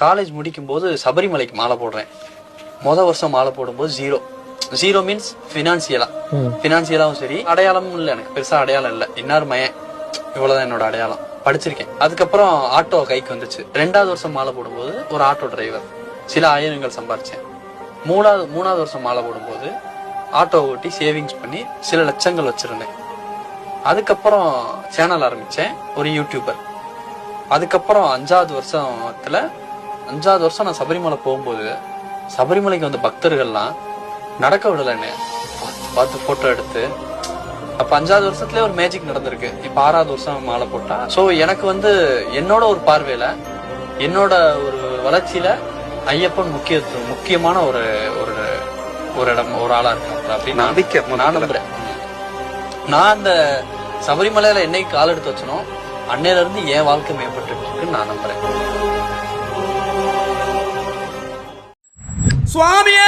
College முடிக்கும் போது சபரிமலைக்கு மாலை போடுறேன். முத வருஷம் மாலை போடும்போது ஜீரோ ஜீரோ மீன்ஸ் பினான்சியலா பினான்சியலாவும் சரி அடையாளமும் இல்லை எனக்கு. பெருசா அடையாளம் இல்லை. இன்னார் மயன். இவ்வளவுதான் என்னோட அடையாளம். படிச்சிருக்கேன். அதுக்கப்புறம் ஆட்டோ கைக்கு வந்துச்சு. ரெண்டாவது வருஷம் மாலை போடும்போது ஒரு ஆட்டோ டிரைவர் சில ஆயிரங்கள் சம்பாரிச்சேன். மூணாவது மூணாவது வருஷம் மாலை போடும்போது ஆட்டோ ஓட்டி சேவிங்ஸ் பண்ணி சில லட்சங்கள் வச்சிருந்தேன். அதுக்கப்புறம் சேனல் ஆரம்பிச்சேன். ஒரு யூடியூபர் அதுக்கப்புறம் அஞ்சாவது வருஷத்துல அஞ்சாவது வருஷம் நான் சபரிமலை போகும்போது சபரிமலைக்கு வந்த பக்தர்கள்லாம் நடக்க விடலைன்னு பார்த்து பார்த்து போட்டோ எடுத்து அப்ப அஞ்சாவது வருஷத்துல ஒரு மேஜிக் நடந்திருக்கு. இப்ப ஆறாவது வருஷம் மாலை போட்டா. சோ எனக்கு வந்து என்னோட ஒரு பார்வையில என்னோட ஒரு வளர்ச்சியில ஐயப்பன் முக்கியத்துவம் முக்கியமான ஒரு ஒரு ஒரு இடம் ஒரு ஆளா இருக்காங்க அப்படின்னு நம்பிக்கை நான் நம்புறேன். நான் அந்த சபரிமலையில என்னைக்கு கால் எடுத்து வச்சனோ அன்னையில இருந்து என் வாழ்க்கை மேம்பட்டு இருக்குன்னு நான் நம்புறேன். 双面。